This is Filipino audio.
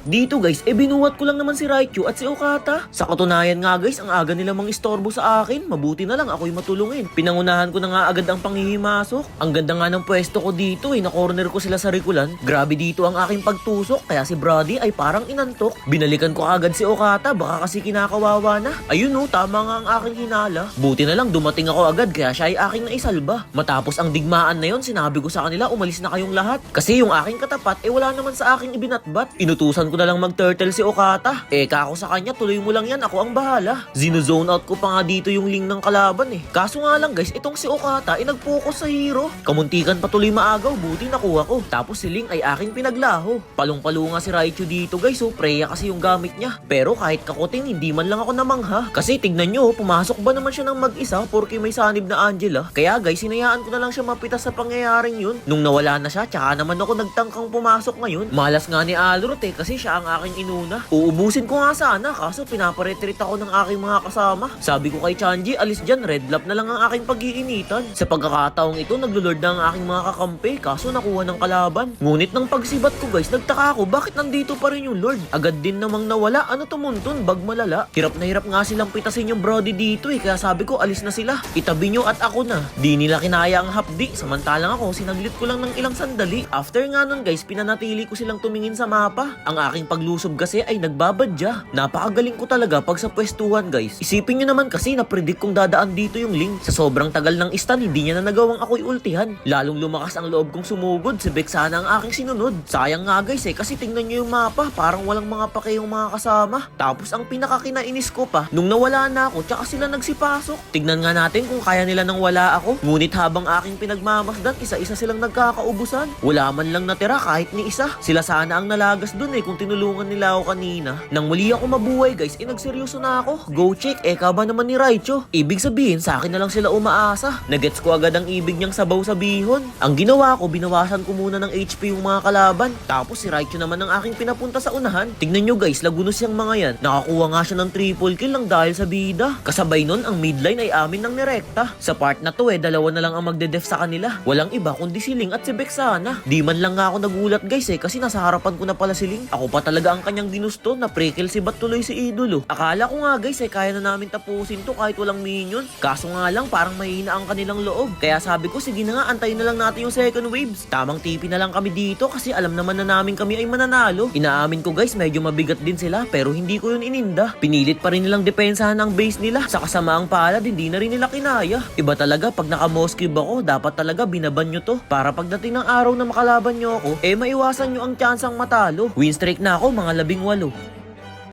Dito guys, e binuhat ko lang naman si Raichu at si Okata. Sa katunayan nga guys, ang aga nila mang istorbo sa akin. Mabuti na lang ako'y matulungin. Pinangunahan ko na nga agad ang panghihimasok. Ang ganda nga ng pwesto ko dito eh, na-corner ko sila sa rikulan. Grabe dito ang aking pagtusok, kaya si Brady ay parang inantok. Binalikan ko agad si Okata, baka kasi kinakawawa na. Ayun oh, tama nga ang aking hinala. Buti na lang dumating ako agad, kaya siya ay aking naisalba. Matapos ang digmaan na yon, sinabi ko sa kanila, umalis na kayong lahat. Kasi yung aking katapat, eh wala naman sa aking ibinatbat. Inutusan ko na lang mag-turtle si Okata. Eh, kako sa kanya, tuloy mo lang yan, ako ang bahala. Zino-zone out ko pa nga dito yung link ng kalaban eh. Kaso nga lang guys, itong si Okata ay nag-focus sa hero. Kamuntikan pa tuloy maagaw, buti nakuha ko. Tapos si Ling ay aking pinaglaho. Palong-palo nga si Raichu dito guys, so Freya kasi yung gamit niya. Pero kahit kakuting, hindi man lang ako namangha. Kasi tignan nyo, pumasok ba naman siya ng mag-isa porque may sanib na Angela. Kaya guys, sinayaan ko na lang siya mapitas sa pangyayaring yun. Nung nawala na siya, tsaka naman ako nagtangkang pumasok ngayon. Malas nga ni Alrot eh, kasi siya ang aking inuna. Uubusin ko nga sana, kaso pinaparetreat ako ng aking mga kasama. Sabi ko kay Chanji, alis dyan, red lap na lang ang aking pag-iinitan. Sa pagkakataong ito, naglulord na ang aking mga kakampi, kaso nakuha ng kalaban. Ngunit nang pagsibat ko guys, nagtaka ako, bakit nandito pa rin yung Lord? Agad din namang nawala, ano tumuntun, bag malala. Hirap na hirap nga silang pitasin yung Brody dito eh, kaya sabi ko, alis na sila. Itabi nyo at ako na. Di nila kinaya ang hapdi, samantalang ako, sinaglit ko lang ng ilang sandali. After nga nun guys, pinanatili ko silang tumingin sa mapa. Ang aking paglusob kasi ay nagbabadya. Napakagaling ko talaga pag sa pwestuhan guys. Isipin nyo naman kasi na predict kong dadaan dito yung link. Sa sobrang tagal ng istan, hindi niya na nagawang ako'y ultihan. Lalong lumakas ang loob kong sumugod. Si Beck sana ang aking sinunod. Sayang nga guys eh, kasi tingnan nyo yung mapa. Parang walang mga pake yung mga kasama. Tapos ang pinakakinainis ko pa, nung nawala na ako, tsaka sila nagsipasok. Tignan nga natin kung kaya nila nang wala ako. Ngunit habang aking pinagmamasdan, isa-isa silang nagkakaubusan. Wala man lang natira kahit ni isa. Sila sana ang nalagas dun eh kung tinulungan nila ako kanina. Nang muli ako mabuhay guys, eh nagseryoso na ako. Go check, eh ka ba naman ni Raicho? Ibig sabihin, sa akin na lang sila umaasa. Nagets ko agad ang ibig niyang sabaw sa bihon. Ang ginawa ko, binawasan ko muna ng HP yung mga kalaban. Tapos si Raicho naman ang aking pinapunta sa unahan. Tignan nyo guys, lagunos yung mga yan. Nakakuha nga siya ng triple kill lang dahil sa bida. Kasabay nun, ang midline ay amin ng nirekta. Sa part na to eh, dalawa na lang ang magde-def sa kanila. Walang iba kundi si Ling at si Bexana. Di man lang nga ako nagulat guys eh, kasi nasa harapan ko na pala si Ling. Ako pa talaga ang kanyang ginusto na pre-kill si Bat tuloy si Idolo. Akala ko nga guys eh, kaya na namin tapusin to kahit walang minion. Kaso nga lang, parang mahina ang kanilang loob. Kaya sabi ko, sige na nga, antayin na lang natin yung second waves. Tamang tipi na lang kami dito kasi alam naman na namin kami ay mananalo. Inaamin ko guys, medyo mabigat din sila pero hindi ko yun ininda. Pinilit pa rin nilang depensahan ang base nila. Sa kasamaang palad, hindi na rin nila kinaya. Iba talaga, pag naka-moskib ako, dapat talaga binaban nyo to. Para pagdating ng araw na makalaban nyo ako, eh maiwasan nyo ang tsansang matalo. Win streak na ako, mga labing walo.